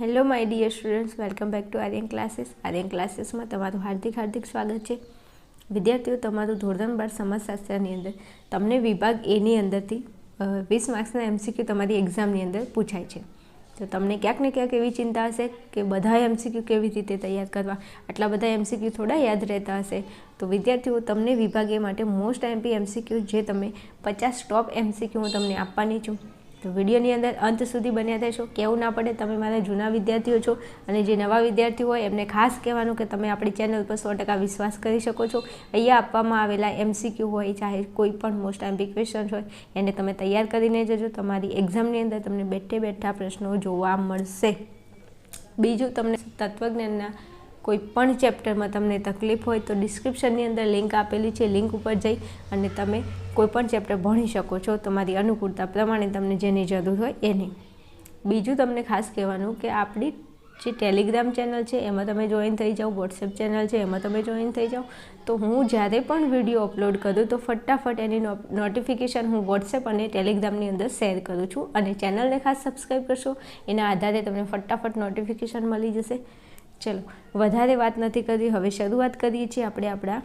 Hello my dear students, welcome back to Aryan classes. Aryan ક્લાસીસમાં તમારું હાર્દિક હાર્દિક સ્વાગત છે. વિદ્યાર્થીઓ, તમારું ધોરણ બાર સમાજશાસ્ત્રની અંદર, તમને વિભાગ એની અંદરથી વીસ માર્ક્સના એમસીક્યુ તમારી એક્ઝામની અંદર પૂછાય છે. તો તમને ક્યાંક ને ક્યાંક એવી ચિંતા હશે કે બધા એમસીક્યુ કેવી રીતે તૈયાર કરવા? આટલા બધા એમસીક્યુ થોડા યાદ રહેતા હશે. તો વિદ્યાર્થીઓ, તમને વિભાગ એ માટે મોસ્ટ એમપી એમસીક્યુ જે તમે પચાસ ટોપ એમસીક્યુ હું તમને આપવાની છું. તો વિડીયોની અંદર અંત સુધી બન્યા રહેશો. કેવું ના પડે, તમે મારા જૂના વિદ્યાર્થીઓ છો અને જે નવા વિદ્યાર્થીઓ હોય, એમને ખાસ કહેવાનું કે તમે આપણી ચેનલ પર સો ટકા વિશ્વાસ કરી શકો છો. અહીંયા આપવામાં આવેલા એમસીક્યુ હોય, ચાહે કોઈ પણ મોસ્ટ એમ્પી ક્વેશ્ચન્સ હોય, એને તમે તૈયાર કરીને જજો. તમારી એક્ઝામની અંદર તમને બેઠે બેઠા પ્રશ્નો જોવા મળશે. બીજું તમને તત્વજ્ઞાનના કોઈ પણ ચેપ્ટરમાં તમને તકલીફ હોય તો ડિસ્ક્રિપ્શનની અંદર લિંક આપેલી છે, લિંક ઉપર જઈ અને તમે કોઈ પણ ચેપ્ટર ભણી શકો છો. તમારી અનુકૂળતા પ્રમાણે તમને જેની જરૂર હોય એની. બીજું તમને ખાસ કહેવાનું કે આપણી જે ટેલિગ્રામ ચેનલ છે, એમાં તમે જોઈન થઈ જાઓ, વોટ્સએપ ચેનલ છે, એમાં તમે જોઈન થઈ જાઓ. તો હું જ્યારે પણ વીડિયો અપલોડ કરું તો ફટાફટ એની નોટિફિકેશન હું વોટ્સએપ અને ટેલિગ્રામની અંદર શેર કરું છું. અને ચેનલને ખાસ સબસ્ક્રાઈબ કરશો. એના આધારે તમને ફટાફટ નોટિફિકેશન મળી જશે. ચલો, વધારે વાત નથી કરી, હવે શરૂઆત કરીએ છીએ આપણે આપણા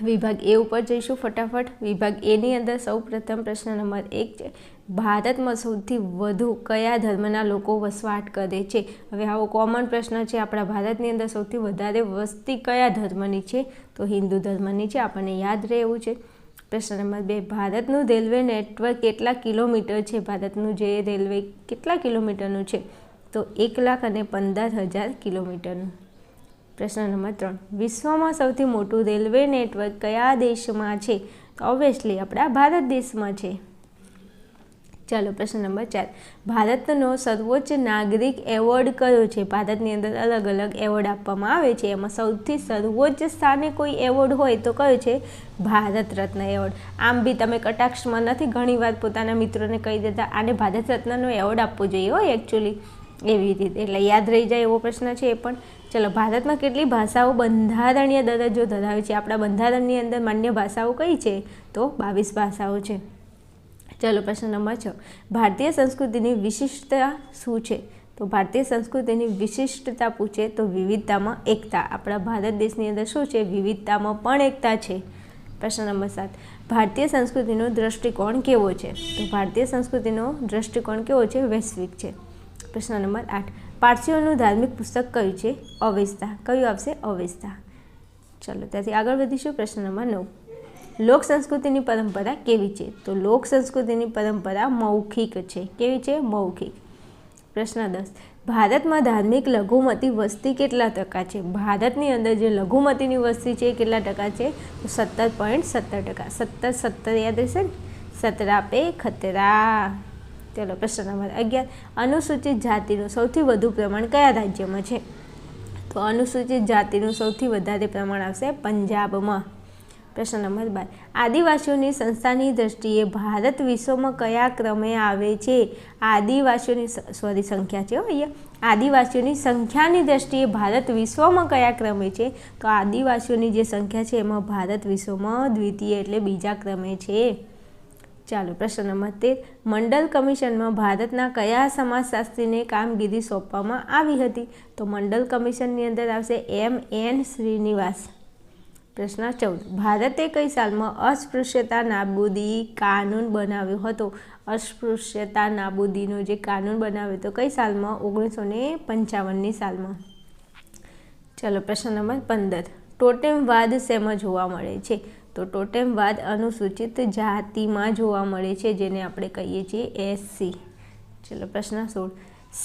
વિભાગ એ ઉપર જઈશું ફટાફટ. વિભાગ એની અંદર સૌ પ્રથમ પ્રશ્ન નંબર એક છે, ભારતમાં સૌથી વધુ કયા ધર્મના લોકો વસવાટ કરે છે? હવે આવો કોમન પ્રશ્ન છે, આપણા ભારતની અંદર સૌથી વધારે વસ્તી કયા ધર્મની છે? તો હિન્દુ ધર્મની છે, આપણને યાદ રહેવું છે. પ્રશ્ન નંબર બે, ભારતનું રેલવે નેટવર્ક કેટલા કિલોમીટર છે? ભારતનું જે રેલવે કેટલા કિલોમીટરનું છે? તો એક લાખ અને પંદર હજાર કિલોમીટરનું પ્રશ્ન નંબર ત્રણ. વિશ્વમાં સૌથી મોટું રેલવે નેટવર્ક કયા દેશમાં છે? તો ઓબ્વિયસલી આપણા ભારત દેશમાં છે. ચાલો, પ્રશ્ન નંબર ચાર. ભારતનો સર્વોચ્ચ નાગરિક એવોર્ડ કયો છે? ભારતની અંદર અલગ અલગ એવોર્ડ આપવામાં આવે છે. એમાં સૌથી સર્વોચ્ચ સ્થાને કોઈ એવોર્ડ હોય તો કયો છે? ભારત રત્ન એવોર્ડ. આમ બી તમે કટાક્ષમાં નથી ઘણીવાર પોતાના મિત્રોને કહી દેતા, આને ભારત રત્નનો એવોર્ડ આપવો જોઈએ હોય એકચ્યુઅલી એવી રીતે. એટલે યાદ રહી જાય એવો પ્રશ્ન છે એ પણ. ચલો, ભારતમાં કેટલી ભાષાઓ બંધારણીય દરજ્જો ધરાવે છે? આપણા બંધારણની અંદર માન્ય ભાષાઓ કઈ છે? તો બાવીસ ભાષાઓ છે. ચલો, પ્રશ્ન નંબર છ. ભારતીય સંસ્કૃતિની વિશિષ્ટતા શું છે? તો ભારતીય સંસ્કૃતિની વિશિષ્ટતા પૂછે તો વિવિધતામાં એકતા. આપણા ભારત દેશની અંદર શું છે? વિવિધતામાં પણ એકતા છે. પ્રશ્ન નંબર સાત. ભારતીય સંસ્કૃતિનો દ્રષ્ટિકોણ કેવો છે? તો ભારતીય સંસ્કૃતિનો દ્રષ્ટિકોણ કેવો છે? વૈશ્વિક છે. પ્રશ્ન નંબર આઠ. પારસીઓનું ધાર્મિક પુસ્તક કયું છે? અવેસ્તા કયું આવશે? અવેસ્તા ચલો, ત્યાંથી આગળ વધીશું પ્રશ્ન નંબર નવ. લોક સંસ્કૃતિની પરંપરા કેવી છે? તો લોક સંસ્કૃતિની પરંપરા મૌખિક છે. કેવી છે? મૌખિક. પ્રશ્ન દસ. ભારતમાં ધાર્મિક લઘુમતી વસ્તી કેટલા ટકા છે? ભારતની અંદર જે લઘુમતીની વસ્તી છે એ કેટલા ટકા છે? તો સત્તર પોઈન્ટ સત્તર ટકા. સત્તર સત્તર યાદ રહેશે ને? સતરા પે ખતરા. ચલો, પ્રશ્ન નંબર અગિયાર. અનુસૂચિત જાતિનું સૌથી વધુ પ્રમાણ કયા રાજ્યમાં છે? તો અનુસૂચિત જાતિનું સૌથી વધારે પ્રમાણ આવશે પંજાબમાં. પ્રશ્ન નંબર બાર. આદિવાસીઓની સંસ્થાની દ્રષ્ટિએ ભારત વિશ્વમાં કયા ક્રમે આવે છે? આદિવાસીઓની સોરી, સંખ્યા છે અહીંયા. આદિવાસીઓની સંખ્યાની દ્રષ્ટિએ ભારત વિશ્વમાં કયા ક્રમે છે? તો આદિવાસીઓની જે સંખ્યા છે, એમાં ભારત વિશ્વમાં દ્વિતીય એટલે બીજા ક્રમે છે. ચાલો, પ્રશ્ન નંબર તેર. મંડલ કમિશનમાં ભારતના કયા સમાજશાસ્ત્રીને કામગીરી સોંપવામાં આવી હતી? તો મંડલ કમિશનની અંદર આવશે એમ. એન. શ્રીનિવાસ. પ્રશ્ન ચૌદ. ભારતે કઈ સાલમાં અસ્પૃશ્યતા નાબૂદી કાનૂન બનાવ્યો હતો? અસ્પૃશ્યતા નાબૂદીનો જે કાનૂન બનાવ્યો હતો, કઈ સાલમાં? ઓગણીસો ને પંચાવનની સાલમાં. ચલો, પ્રશ્ન નંબર પંદર. ટોટેમવાદ શેમાં જોવા મળે છે. તો ટોટેમવાદ અનુસૂચિત જાતિમાં જોવા મળે છે, જેને આપણે કહીએ છીએ એસસી ચલો પ્રશ્ન સોળ.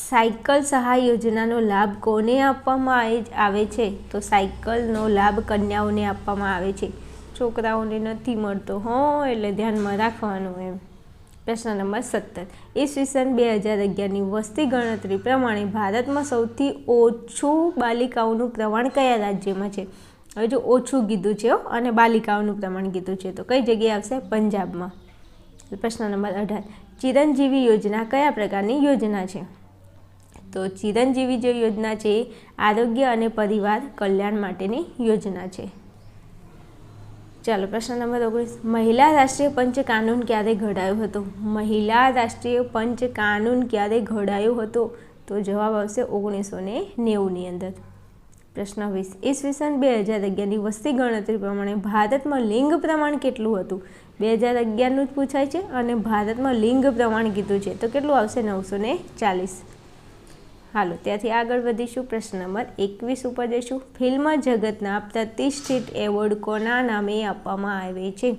સાયકલ સહાય યોજનાનો લાભ કોને આપવામાં આવે છે? તો સાયકલનો લાભ કન્યાઓને આપવામાં આવે છે. છોકરાઓને નથી મળતો, હો, એટલે ધ્યાનમાં રાખવાનું એમ. પ્રશ્ન નંબર સત્તર. ઈસવીસન બે હજાર અગિયારની વસ્તી ગણતરી પ્રમાણે ભારતમાં સૌથી ઓછું બાલિકાઓનું પ્રમાણ કયા રાજ્યમાં છે? હવે જો ઓછું કીધું છે અને બાલિકાઓનું પ્રમાણ કીધું છે, તો કઈ જગ્યાએ આવશે? પંજાબમાં. પ્રશ્ન નંબર અઢાર. ચિરંજીવી યોજના કયા પ્રકારની યોજના છે? તો ચિરંજીવી જે યોજના છે, આરોગ્ય અને પરિવાર કલ્યાણ માટેની યોજના છે. ચાલો, પ્રશ્ન નંબર ઓગણીસ. મહિલા રાષ્ટ્રીય પંચ કાનૂન ક્યારે ઘડાયો હતો? મહિલા રાષ્ટ્રીય પંચ કાનૂન ક્યારે ઘડાયો હતો? તો જવાબ આવશે ઓગણીસો ને નેવુંની અંદર. પ્રશ્ન વીસ. ઈસવીસન બે હજાર અગિયારની વસ્તી ગણતરી પ્રમાણે ભારતમાં લિંગ પ્રમાણ કેટલું હતું? બે હજાર અગિયારનું જ પૂછાય છે અને ભારતમાં લિંગ પ્રમાણ કીધું છે. તો કેટલું આવશે? નવસો ને ચાલીસ. હાલો, ત્યાંથી આગળ વધીશું. પ્રશ્ન નંબર એકવીસ ઉપર જઈશું. ફિલ્મ જગતના પ્રતિષ્ઠિત એવોર્ડ કોના નામે આપવામાં આવે છે?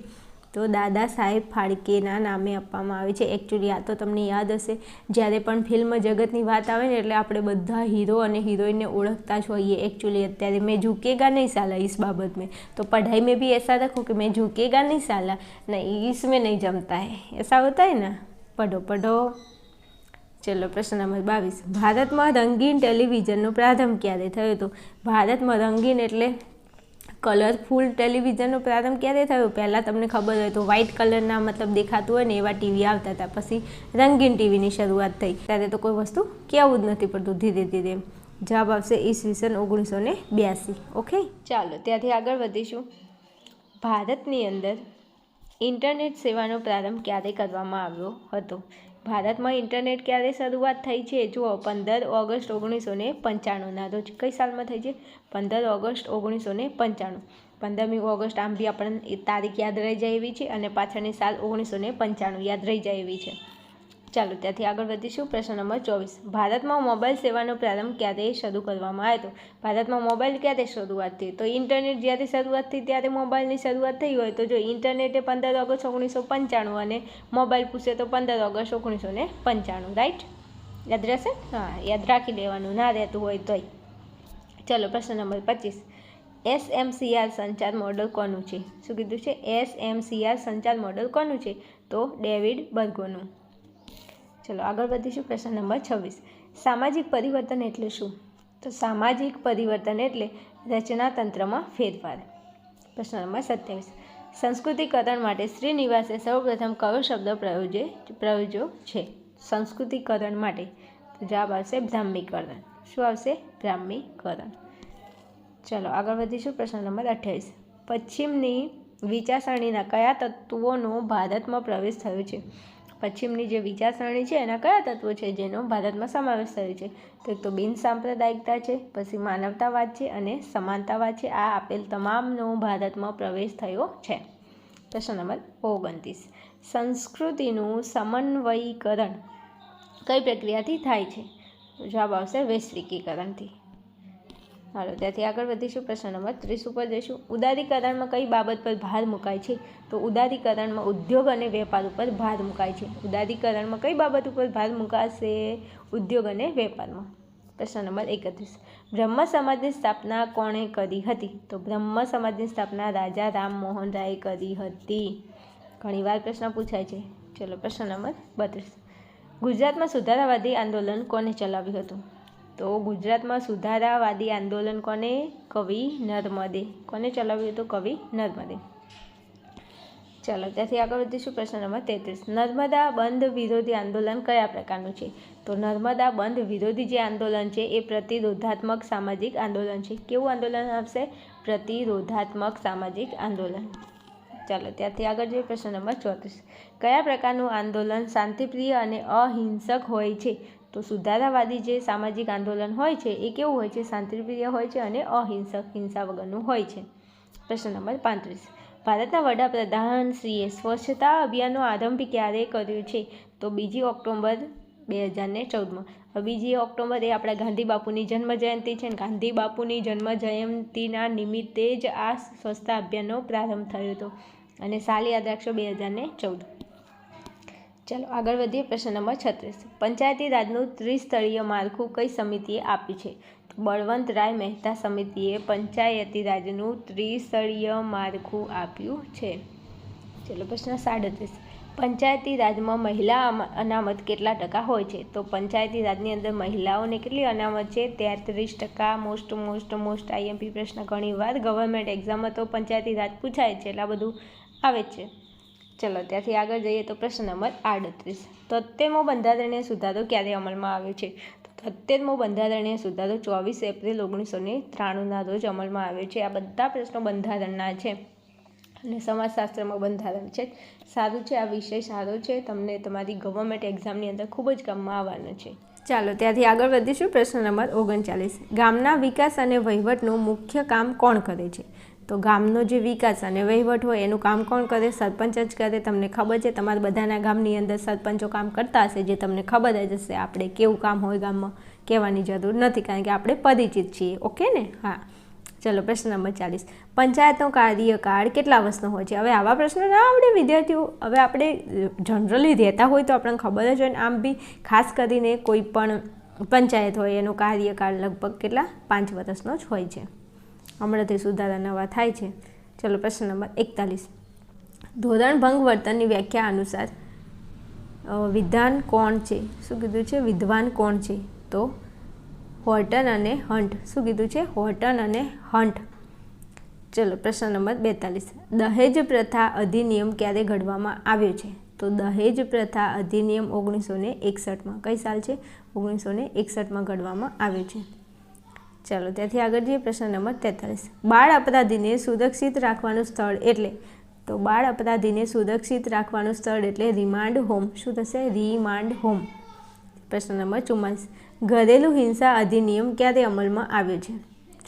તો દાદા સાહેબ ફાળકેના નામે આપવામાં આવે છે. એકચ્યુઅલી આ તો તમને યાદ હશે, જ્યારે પણ ફિલ્મ જગતની વાત આવે ને એટલે આપણે બધા હીરો અને હિરોઈનને ઓળખતા જ હોઈએ. એકચ્યુઅલી અત્યારે મેં ઝૂકેગા નહીં સાલા ઈસ બાબત મેં તો પઢાઈ મેં બી એસા રાખું કે મેં ઝૂકેગા નહીં સાલા? ના, ઈસ મેં નહીં જમતા હે. એસા હોતા હે ના? પઢો પઢો. ચલો, પ્રશ્ન નંબર બાવીસ. ભારતમાં રંગીન ટેલિવિઝનનો પ્રારંભ ક્યારે થયો હતો ભારતમાં રંગીન એટલે કલરફુલ ટેલિવિઝનનો પ્રારંભ ક્યારે થયો? પહેલાં તમને ખબર હોય તો વ્હાઇટ કલરના મતલબ દેખાતું હોય ને એવા ટીવી આવતા હતા. પછી રંગીન ટીવીની શરૂઆત થઈ. ત્યારે તો કોઈ વસ્તુ કહેવું જ નથી પડતું ધીરે ધીરે. જવાબ આવશે ઈસવીસન ઓગણીસો ને બ્યાસી. ઓકે ચાલો, ત્યાંથી આગળ વધીશું. ભારતની અંદર ઇન્ટરનેટ સેવાનો પ્રારંભ ક્યારે કરવામાં આવ્યો હતો? ભારતમાં ઇન્ટરનેટ ક્યારે શરૂઆત થઈ છે? જુઓ, પંદર ઓગસ્ટ ઓગણીસો ને પંચાણુંના રોજ કઈ સાલમાં થઈ છે? પંદર ઓગસ્ટ ઓગણીસો ને પંચાણું. પંદરમી ઓગસ્ટ આમ બી આપણને તારીખ યાદ રહી જાય એવી છે અને પાછળની સાલ ઓગણીસો ને પંચાણું યાદ રહી જાય એવી છે. ચાલો ત્યાંથી આગળ વધીશું. પ્રશ્ન નંબર ચોવીસ. ભારતમાં મોબાઈલ સેવાનો પ્રારંભ ક્યારે શરૂ કરવામાં આવ્યો હતો? ભારતમાં મોબાઈલ ક્યારે શરૂઆત થઈ? તો ઇન્ટરનેટ જ્યારે શરૂઆત થઈ ત્યારે મોબાઈલની શરૂઆત થઈ હોય તો જો ઇન્ટરનેટે પંદર ઓગસ્ટ ઓગણીસો પંચાણું અને મોબાઈલ પૂછે તો પંદર ઓગસ્ટ ઓગણીસો ને પંચાણું. રાઈટ? યાદ રહેશે? હા, યાદ રાખી લેવાનું. ના રહેતું હોય તોય. ચલો, પ્રશ્ન નંબર પચીસ. એસ એમસીઆર સંચાર મોડલ કોનું છે? શું કીધું છે? એસ એમસીઆર સંચાર મોડલ કોનું છે? તો ડેવિડ બર્ગોનું. ચલો આગળ વધીશું પ્રશ્ન નંબર છવ્વીસ. સામાજિક પરિવર્તન એટલે શું? તો સામાજિક પરિવર્તન એટલે રચનાતંત્રમાં ફેરફાર. પ્રશ્ન નંબર સત્યાવીસ. સંસ્કૃતિકરણ માટે શ્રીનિવાસે સૌપ્રથમ કયો શબ્દ પ્રયોજે પ્રયોજ્યો છે? સંસ્કૃતિકરણ માટે. જવાબ આવશે બ્રાહ્મીકરણ શું આવશે? બ્રાહ્મીકરણ ચલો આગળ વધીશું પ્રશ્ન નંબર અઠ્યાવીસ. પશ્ચિમની વિચારસરણીના કયા તત્વોનો ભારતમાં પ્રવેશ થયો છે? પશ્ચિમની જે વિચારસરણી છે, એના કયા તત્વો છે, જેનો ભારતમાં સમાવેશ થયો છે? તો એક તો બિનસાંપ્રદાયિકતા છે, પછી માનવતાવાદ છે અને સમાનતાવાદ છે. આ આપેલ તમામનો ભારતમાં પ્રવેશ થયો છે. પ્રશ્ન નંબર ઓગણત્રીસ. સંસ્કૃતિનું સમન્વયીકરણ કઈ પ્રક્રિયાથી થાય છે? જવાબ આવશે વૈશ્વિકીકરણથી. હાલો, ત્યાંથી આગળ વધીશું પ્રશ્ન નંબર ત્રીસ ઉપર જઈશું. ઉદારીકરણમાં કઈ બાબત પર ભાર મુકાય છે? તો ઉદારીકરણમાં ઉદ્યોગ અને વેપાર ઉપર ભાર મુકાય છે. ઉદારીકરણમાં કઈ બાબત ઉપર ભાર મુકાશે? ઉદ્યોગ અને વેપારમાં. પ્રશ્ન નંબર એકત્રીસ. બ્રહ્મ સમાજની સ્થાપના કોણે કરી હતી? તો બ્રહ્મ સમાજની સ્થાપના રાજા રામમોહન રાયે કરી હતી. ઘણીવાર પ્રશ્ન પૂછાય છે. ચલો, પ્રશ્ન નંબર બત્રીસ. ગુજરાતમાં સુધારાવાદી આંદોલન કોને ચલાવ્યું હતું? તો ગુજરાતમાં સુધારાવાદી આંદોલન કોને? કવિ નર્મદે. કોને ચલાવ્યું હતું? કવિ નર્મદે. ચાલો, ત્યાંથી આગળ વધીશું પ્રશ્ન નંબર તેત્રીસ. નર્મદા બંધ વિરોધી આંદોલન કયા પ્રકારનું છે? તો નર્મદા બંધ વિરોધી જે આંદોલન છે, એ પ્રતિરોધાત્મક સામાજિક આંદોલન છે. કેવું આંદોલન આવશે? પ્રતિરોધાત્મક સામાજિક આંદોલન. ચાલો, ત્યાંથી આગળ જોઈએ પ્રશ્ન નંબર ચોત્રીસ. કયા પ્રકારનું આંદોલન શાંતિપ્રિય અને અહિંસક હોય છે? તો સુધારાવાદી જે સામાજિક આંદોલન હોય છે, એ કેવું હોય છે? શાંતિપ્રિય હોય છે અને અહિંસક, હિંસા વગરનું હોય છે. પ્રશ્ન નંબર પાંત્રીસ. ભારતના વડાપ્રધાન શ્રીએ સ્વચ્છતા અભિયાનનો આરંભ ક્યારે કર્યો છે? તો બીજી ઓક્ટોબર બે હજારને ચૌદમાં. બીજી ઓક્ટોબર એ આપણા ગાંધી બાપુની જન્મ જયંતિ છે અને ગાંધી બાપુની જન્મ જયંતિના નિમિત્તે જ આ સ્વચ્છતા અભિયાનનો પ્રારંભ થયો હતો અને સાલ રાખશો બે હજારને ચૌદ. ચાલો આગળ વધીએ પ્રશ્ન નંબર છત્રીસ. પંચાયતી રાજનું ત્રિસ્તરીય માળખું કઈ સમિતિએ આપ્યું છે? બળવંત રાય મહેતા સમિતિએ પંચાયતી રાજનું ત્રિસ્તરીય માળખું આપ્યું છે. ચલો પ્રશ્ન સાડત્રીસ. પંચાયતી રાજમાં મહિલા અનામત કેટલા ટકા હોય છે? તો પંચાયતી રાજની અંદર મહિલાઓને કેટલી અનામત છે? તેત્રીસ ટકા, મોસ્ટ મોસ્ટ મોસ્ટ આઈએમપી પ્રશ્ન ઘણીવાર ગવર્મેન્ટ એક્ઝામમાં તો પંચાયતી રાજ પૂછાય છે. એટલે બધું આવે છે. ચલો, ત્યાંથી આગળ જઈએ તો પ્રશ્ન નંબર આડત્રીસ. તોતેરમો બંધારણીય સુધારો ક્યારે અમલમાં આવ્યો છે? તો બંધારણીય સુધારો ચોવીસ એપ્રિલ ઓગણીસો ને ત્રાણુંના રોજ અમલમાં આવ્યો છે. આ બધા પ્રશ્નો બંધારણના છે અને સમાજશાસ્ત્રમાં બંધારણ છે. સારું છે, આ વિષય સારો છે. તમને તમારી ગવર્મેન્ટ એક્ઝામની અંદર ખૂબ જ કામમાં આવવાનો છે. ચાલો, ત્યાંથી આગળ વધીશું. પ્રશ્ન નંબર ઓગણચાલીસ. ગામના વિકાસ અને વહીવટનું મુખ્ય કામ કોણ કરે છે? તો ગામનો જે વિકાસ અને વહીવટ હોય, એનું કામ કોણ કરે? સરપંચ જ કરે. તમને ખબર છે, તમારા બધાના ગામની અંદર સરપંચો કામ કરતા હશે, જે તમને ખબર જ હશે આપણે કેવું કામ હોય ગામમાં. કહેવાની જરૂર નથી, કારણ કે આપણે પરિચિત છીએ. ઓકે ને? હા. ચલો, પ્રશ્ન નંબર ચાલીસ. પંચાયતનો કાર્યકાળ કેટલા વર્ષનો હોય છે? હવે આવા પ્રશ્નો ના આવડે, વિદ્યાર્થીઓ. હવે આપણે જનરલી રહેતા હોય તો આપણને ખબર જ હોય ને. આમ બી ખાસ કરીને કોઈ પણ પંચાયત હોય, એનો કાર્યકાળ લગભગ કેટલા? પાંચ વર્ષનો જ હોય છે. હમણાંથી સુધારા નવા થાય છે. ચલો પ્રશ્ન નંબર એકતાલીસ. ધોરણ ભંગ વર્તનની વ્યાખ્યા અનુસાર વિધાન કોણ છે? શું કીધું છે? વિદ્વાન કોણ છે? તો હોર્ટન અને હન્ટ શું કીધું છે? હોર્ટન અને હન્ટ ચલો પ્રશ્ન નંબર બેતાલીસ. દહેજ પ્રથા અધિનિયમ ક્યારે ઘડવામાં આવ્યો છે? તો દહેજ પ્રથા અધિનિયમ ઓગણીસો ને એકસઠમાં. કઈ સાલ છે? ઓગણીસો ને એકસઠમાં ઘડવામાં આવ્યો છે. ચાલો, ત્યાંથી આગળ જઈએ, પ્રશ્ન નંબર તેતાલીસ. બાળ અપરાધીને સુરક્ષિત રાખવાનું સ્થળ એટલે, તો બાળ અપરાધીને સુરક્ષિત રાખવાનું સ્થળ એટલે રિમાન્ડ હોમ શું થશે? રિમાન્ડ હોમ પ્રશ્ન નંબર ચુમ્માલીસ. ઘરેલું હિંસા અધિનિયમ ક્યારે અમલમાં આવ્યો છે?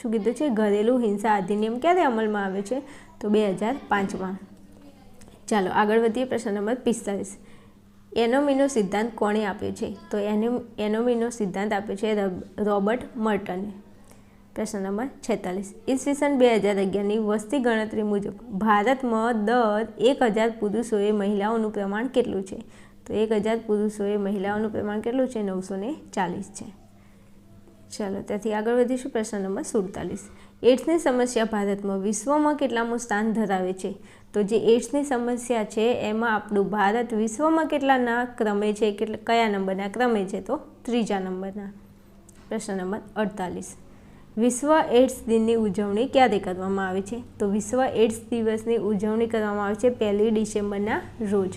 શું કીધું છે? ઘરેલું હિંસા અધિનિયમ ક્યારે અમલમાં આવ્યો છે? તો બે હજાર પાંચમાં. ચાલો, આગળ વધીએ, પ્રશ્ન નંબર પિસ્તાલીસ. એનોમીનો સિદ્ધાંત કોણે આપ્યો છે? તો એનો એનોમીનો સિદ્ધાંત આપ્યો છે રબ- રોબર્ટ મર્ટને. પ્રશ્ન નંબર છેતાલીસ. ઈસવીસન બે હજાર અગિયારની વસ્તી ગણતરી મુજબ ભારતમાં દર એક હજાર પુરુષોએ મહિલાઓનું પ્રમાણ કેટલું છે? તો એક હજાર પુરુષોએ મહિલાઓનું પ્રમાણ કેટલું છે? નવસો ને ચાલીસ છે. ચાલો, ત્યાંથી આગળ વધીશું. પ્રશ્ન નંબર સુડતાલીસ. એડ્સની સમસ્યા ભારતમાં વિશ્વમાં કેટલામું સ્થાન ધરાવે છે? તો જે એડ્સની સમસ્યા છે, એમાં આપણું ભારત વિશ્વમાં કેટલાના ક્રમે છે? કેટલા, કયા નંબરના ક્રમે છે? તો ત્રીજા નંબરના. પ્રશ્ન નંબર અડતાલીસ. વિશ્વ એડ્સ દિનની ઉજવણી ક્યારે કરવામાં આવે છે? તો વિશ્વ એડ્સ દિવસની ઉજવણી કરવામાં આવે છે પહેલી ડિસેમ્બરના રોજ.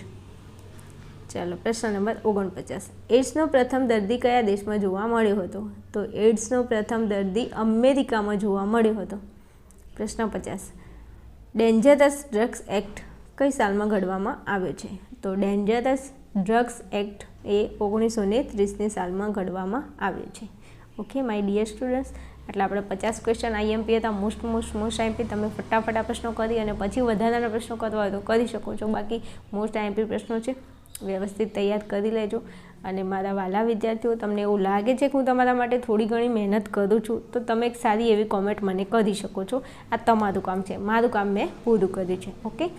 ચાલો, પ્રશ્ન નંબર ઓગણપચાસ. એડ્સનો પ્રથમ દર્દી કયા દેશમાં જોવા મળ્યો હતો? તો એડ્સનો પ્રથમ દર્દી અમેરિકામાં જોવા મળ્યો હતો. પ્રશ્ન પચાસ. ડેન્જરસ ડ્રગ્સ એક્ટ કઈ સાલમાં ઘડવામાં આવ્યો છે? તો ડેન્જરસ ડ્રગ્સ એક્ટ એ ઓગણીસો ને ત્રીસની સાલમાં ઘડવામાં આવ્યો છે. ઓકે માય ડિયર સ્ટુડન્ટ્સ એટલે આપણે પચાસ ક્વેશ્ચન આઈએમપી હતા, મોસ્ટ મોસ્ટ મોસ્ટ આઈએમપી તમે ફટાફટ આ પ્રશ્નો કરી અને પછી વધારાના પ્રશ્નો કરવા હોય તો કરી શકો છો. બાકી મોસ્ટ આઈએમપી પ્રશ્નો છે, વ્યવસ્થિત તૈયાર કરી લેજો. અને મારા વાલા વિદ્યાર્થીઓ, તમને એવું લાગે છે કે હું તમારા માટે થોડી ઘણી મહેનત કરું છું, તો તમે એક સારી એવી કોમેન્ટ મને કરી શકો છો. આ તમારું કામ છે. મારું કામ મેં પૂરું કર્યું છે. ઓકે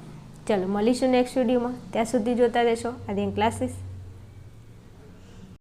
ચલો, મળીશું નેક્સ્ટ વિડીયોમાં ત્યાં સુધી જોતા રહેશો. આર્યન ક્લાસીસ